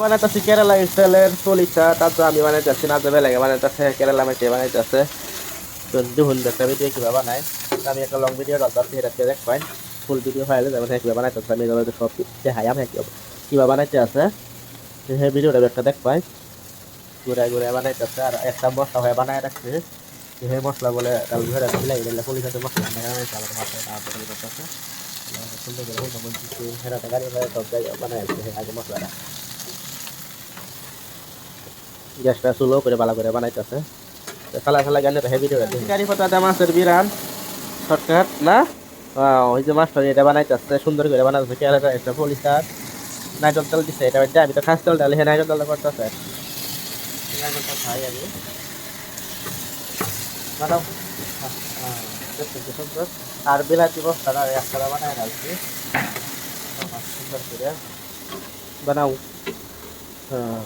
বানাইতেছি কেরালা স্টাইলের চলিটা, তারপর আমি বানাইতেছি না যাবে লাগে বানাইতেছে, কেরালা মেটে বানাইতেছে। দেখুন, একটা ভিডিও কীভাবে বানায় আমি একটা লং ভিডিও ডালতাছি এটাকে দেখ পাই ফুল ভিডিও ফাইলে যেমন কীভাবে বানাইতেছে, আমি এগুলো সব দেখাই, আমি কীভাবে বানাইতে আছে, সেই ভিডিওটা একটা দেখ পাই ঘুরে ঘুরে বানাইতেছে, আর একটা মশলা হয়ে বানায় রাখছে। সেই মশলা বলে ডাল ঘুরে মিলাই দিলে পুলিশ হাতে মশলা বানাইছে আমার মাথায় সুন্দর করে বলছি হেরাতে গাড়ি সব জায়গায় বানায় আগে মশলাটা। গ্যাসটা স্লো করে ভালো করে বানাইতেছে। খালা খালা গানে হেভি করে পাতাতে মাছের বিরান শর্টকাট না? ওই যে মাছটা এটা বানাইতেছে সুন্দর করে বানাইতেছে কেরাটা একটা পলিস্টার নাইটল তেল দিচ্ছে এটা হচ্ছে আমি তো খাস তেল ডালি হ্যাঁ নাইটল তেলটা করতেছে। নাইটলটা খাই আমি বানাও। সুন্দর। আর বিলাতি বস্তাটা একটা বানায় রাখছি। সুন্দর করে। বানাও। হ্যাঁ।